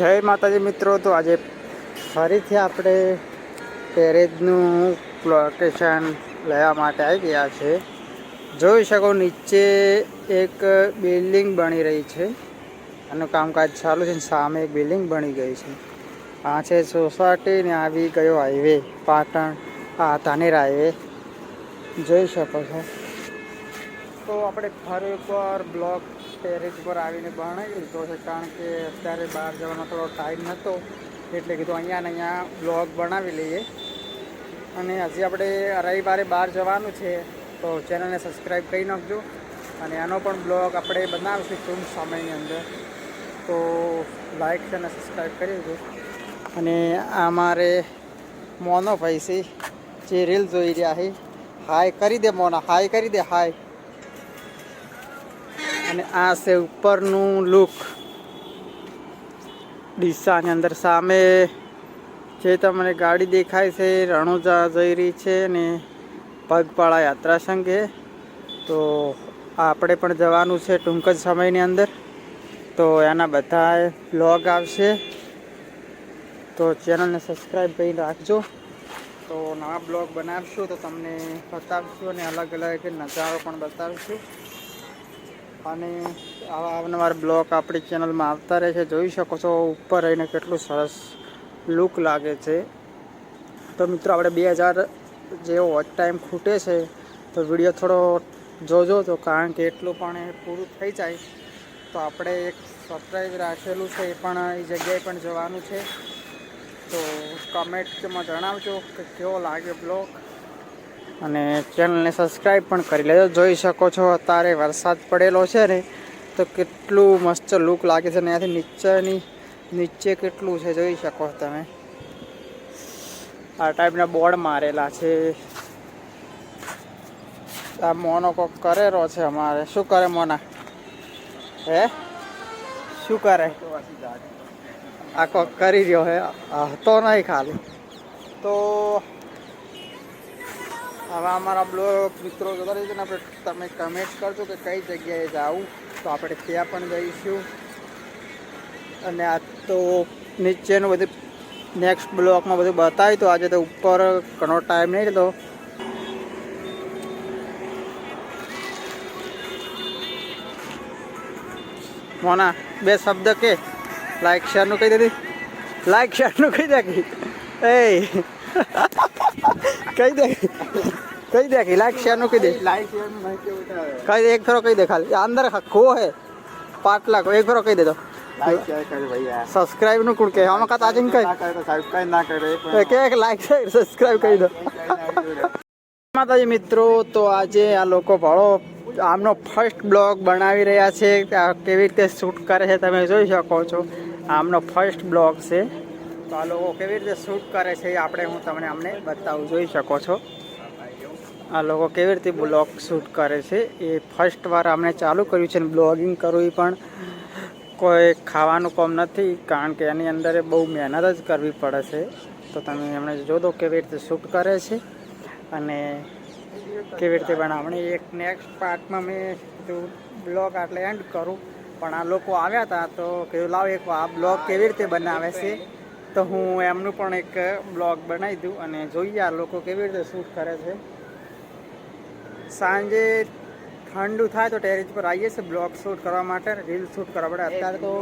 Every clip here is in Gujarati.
જય માતાજી મિત્રો, તો આજે ફરીથી આપણે પેરેજનું લોકેશન લેવા માટે આવી ગયા છે. જોઈ શકો નીચે એક બિલ્ડિંગ બની રહી છે આનું કામકાજ ચાલુ છે સામે એક બિલ્ડિંગ બની ગઈ છે. આ છે સોસાયટી ને આવી ગયો હાઈવે, પાટણ, આ તાનેર હાઈવે. જોઈ શકો છો. તો આપણે ફરી એકવાર બ્લોક ટેરેસ પર આવીને બનાવી લીધો છે કારણ કે અત્યારે બહાર જવાનો થોડો ટાઈમ નહોતો એટલે કીધું અહીંયા ને અહીંયા બ્લોગ બનાવી લઈએ. અને હજી આપણે રવિવારે બહાર જવાનું છે, તો ચેનલને સબસ્ક્રાઈબ કરી નાખજો. અને આનો પણ બ્લોગ આપણે બનાવીશું ટૂંક સમયની અંદર. તો લાઈક છે અને સબસ્ક્રાઈબ કરી દેજો. અને આ મારે મોનો ભાઈ છે, જે રીલ જોઈ રહ્યા છે. હાય કરી દે મોના. હાય કરી દે. હાય અને આ છે ઉપરનું લુક ડીસાની અંદર સામે જે તમને ગાડી દેખાય છે, રણુજા જઈ રહી છે ને પગપાળા યાત્રા સંઘે. તો આપણે પણ જવાનું છે ટૂંક જ સમયની અંદર. તો એના બધા બ્લોગ આવશે. તો ચેનલને સબસ્ક્રાઈબ કરી રાખજો. તો નવા બ્લોગ બનાવશું તો તમને બતાવશું અને અલગ અલગ નજારો પણ બતાવીશું. અને આવા અવનવાર બ્લોક આપણી ચેનલમાં આવતા રહે છે. જોઈ શકો છો ઉપર રહીને કેટલું સરસ લુક લાગે છે. તો મિત્રો, આપણે બે હજાર જેવો વોચ ટાઈમ ખૂટે છે. તો વીડિયો થોડો જોજો તો, કારણ કે એટલું પણ એ પૂરું થઈ જાય. તો આપણે એક સરપ્રાઈઝ રાખેલું છે, એ પણ એ જગ્યાએ પણ જવાનું છે. તો કમેન્ટમાં જણાવજો કે કેવો લાગ્યો બ્લોગ. અને ચેનલને સબસ્ક્રાઈબ પણ કરી લેજો. જોઈ શકો છો, અત્યારે વરસાદ પડેલો છે ને, તો કેટલું મસ્ત લુક લાગે છે ને, ત્યાંથી નીચેની, નીચે કેટલું છે જોઈ શકો તમે. આ ટાઈપના બોર્ડ મારેલા છે. આ મોનો કોક કરેલો છે અમારે. શું કરે મોના? હે? શું કરે? આ કોક કરી રહ્યો હે? હતો નહીં ખાલી. તો હવે અમારા બ્લોગ મિત્રો જોતા રહીશું ને આપણે તમે કમેન્ટ કરજો કે કઈ જગ્યાએ જાવું તો આપણે ત્યાં પણ જઈશું. અને આ તો નીચેનું બધું નેક્સ્ટ બ્લોકમાં બધું બતાવ્યું તો આજે તો ઉપર ઘણો ટાઈમ નહીં લીધો મોના, બે શબ્દ કે? લાઈક શેરનું કહી દીધી? લાઈક શેરનું કહી દે એ. કહી દે કહી દે કે લાઈક શેરનું કહી દે લાઈક શેર નહીં કેવું કઈ એક ફેરો કહી દે ખાલી અંદર ખો હે પાટલા કો એક ફેરો કહી દે તો શેર સબસ્ક્રાઇબનું કોણ કે હમ કા તાજીન કઈ ના કરે સબસ્ક્રાઇબ ના કરે કે એક લાઈક શેર સબસ્ક્રાઇબ કરી દો માતાજી મિત્રો તો આજે આ લોકો ભાળો આમનો ફર્સ્ટ બ્લોગ બનાવી રહ્યા છે કેવી રીતે શૂટ કરે છે તમે જોઈ શકો છો આમનો ફર્સ્ટ બ્લોગ છે તો આ લોકો કેવી રીતે શૂટ કરે છે આપણે હું તમને અમને બતાવું જોઈ શકો છો આ લોકો કેવી રીતે બ્લોગ શૂટ કરે છે એ ફર્સ્ટ વાર અમને ચાલુ કર્યું છે બ્લોગિંગ કરવું એ પણ કોઈ ખાવાનું કામ નથી, કારણ કે એની અંદર બહુ મહેનત જ કરવી પડે છે. તો તમે એમણે જો દો કેવી રીતે શૂટ કરે છે અને કેવી રીતે બનાવણી એક નેક્સ્ટ પાર્ટમાં મેં બ્લોગ આટલે એન્ડ કરું. પણ આ લોકો આવ્યા હતા તો કીધું, લાવ એક આ બ્લોગ કેવી રીતે બનાવે છે? તો હું એમનું પણ એક બ્લોગ બનાવી દઉં અને જોઈએ આ લોકો કેવી રીતે શૂટ કરે છે. સાંજે ઠંડુ થાય તો ટેરેસ પર આવીએ છીએ બ્લોગ શૂટ કરવા માટે રીલ શૂટ કરવા પડે અત્યારે તો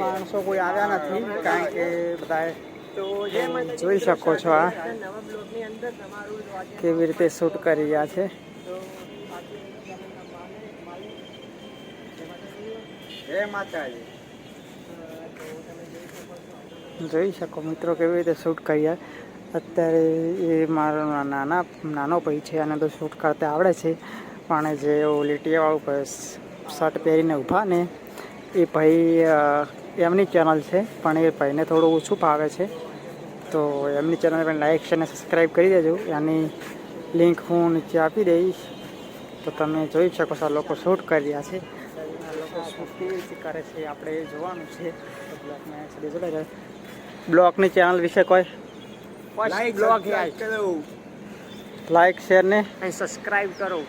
માણસો કોઈ આવ્યા નથી કારણ કે બધા જોઈ શકો છો આ કેવી રીતે શૂટ કરી રહ્યા છે. જોઈ શકો મિત્રો કેવી રીતે શૂટ કર્યા અત્યારે એ મારો નાના, નાનો ભાઈ છે અને તો શૂટ કરતા આવડે છે. પણ જે લીટીયાવાળું શર્ટ પહેરીને ઊભા ને, એ ભાઈ એમની ચેનલ છે, પણ એ ભાઈને થોડું ઓછું ભાવે છે. તો એમની ચેનલ પણ લાઈક છે અને સબસ્ક્રાઈબ કરી દેજો. એની લિંક હું નીચે આપી દઈશ. તો તમે જોઈ શકો છો લોકો શૂટ કરી રહ્યા છે. લોકો શૂટ કેવી રીતે કરે છે આપણે જોવાનું છે. જાય બ્લોગની ચેનલ વિશે કોઈ લાઈક બ્લોગ કરો. લાઈક શેર ને. અને સબસ્ક્રાઇબ કરો.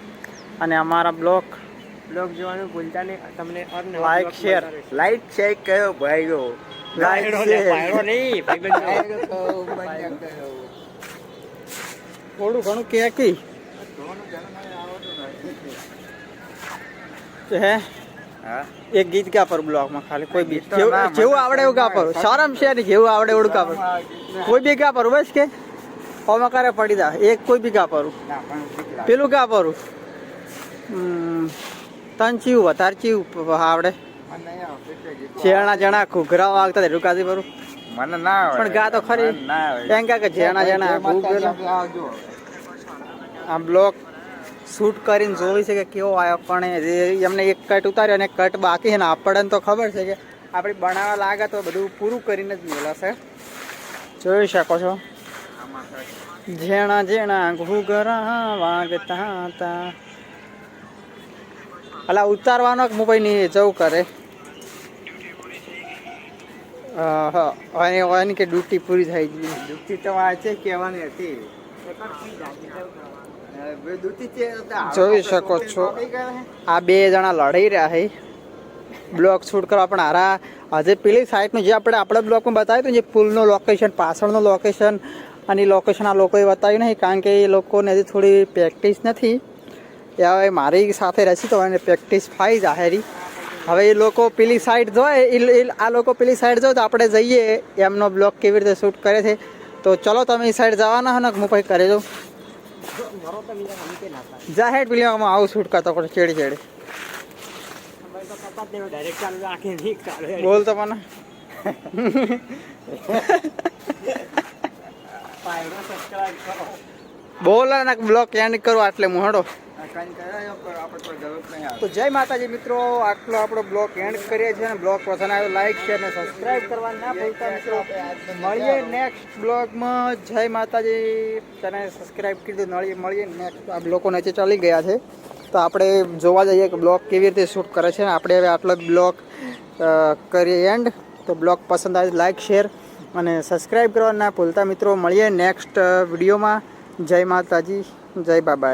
અને અમારા બ્લોગ. બ્લોગ જોવાનું ભૂલતા નહીં. તમને લાઈક શેર લાઈક શેર કરો ભાઈઓ. લાઈક પાયડો નહીં, થોડું ઘણું કે કી. હે એક ગીત ગા પર બ્લોગમાં ખાલી. કોઈ બી જેવું જેવું આવડે એવું ગા પર સારામાં છે નહીં જેવું આવડે એવું ગા પર કોઈ બી ક્યાં પરું બસ કે? ઓમાં કરે પડી દા. એક કોઈ બી કા પર. પેલું ક્યાં પરું તન ચીવું વધારે ચીવું આવડે. ગીતો જેણા ઘૂઘરા વાગતા તે કાદી પર મને ના આવડે. પણ ગા તો ખરી. એમ કે જેણા જણા આમ ઘૂઘરા બ્લોક શૂટ કરીને જોઈ છે કે કેવો આવ્યો પણ એમને એક કટ ઉતાર્યો અને કટ બાકી છે ને આપણને તો ખબર છે કે આપણે બનાવવા લાગે તો બધું પૂરું કરીને જ મેળવશે જોઈ શકો છો. ઝેણા ઝેણા ઘૂઘરા વાગતા હતા. અલા ઉતારવાનો કે મુંબઈ ની જવું કરે. હા કે ડ્યુટી પૂરી થઈ ગઈ. ડ્યુટી તો આ છે કહેવાની હતી. જોઈ શકો છો. આ બે જણા લડાઈ રહ્યા છે બ્લોક શૂટ કરવા પણ હારા. આજે પેલી સાઈડનું જે આપણે આપણે બ્લોકમાં બતાવ્યું હતું જે પુલનું લોકેશન પાછળનું લોકેશન અને લોકેશન આ લોકોએ બતાવ્યું નહીં કારણ કે એ લોકોને હજી થોડી પ્રેક્ટિસ નથી. એ હવે મારી સાથે રહેશે તો એને પ્રેક્ટિસ ફાઈ જાહેરી. હવે એ લોકો પેલી સાઈડ જોય એ- આ લોકો પેલી સાઈડ જોય તો આપણે જઈએ એમનો બ્લોક કેવી રીતે શૂટ કરે છે. તો ચલો તમે એ સાઈડ જવાના હો ને હું પછી કરી દઉં. જાહેર પેલી આવું શૂટ કરતો ચેડી ચેડી બોલ તો પણ બોલો ને બ્લોક એન્ડ કરો આટલે હું હડો આ કાંઈ કરાયો પણ આપણે કોઈ જરૂર નહીં આવે તો જય માતાજી મિત્રો આટલો આપણો બ્લોક એન્ડ કરીએ છીએ અને બ્લોગ પસંદ આવ્યો લાઈક શેર અને સબસ્ક્રાઈબ કરવા ના ભૂલતા મિત્રો. મળીએ નેક્સ્ટ બ્લોગમાં જય માતાજી. તને સબસ્ક્રાઇબ કરી મળીએ મળીએ નેક્સ્ટ આ લોકો નીચે ચાલી ગયા છે. તો આપણે જોવા જઈએ કે બ્લોગ કેવી રીતે શૂટ કરે છે. આપણે હવે આટલો બ્લોગ કરીએ એન્ડ તો બ્લોગ પસંદ આવે લાઇક શેર અને સબસ્ક્રાઈબ કરવા ના ભૂલતા મિત્રો. મળીએ નેક્સ્ટ વિડીયોમાં જય માતાજી, જય બાબા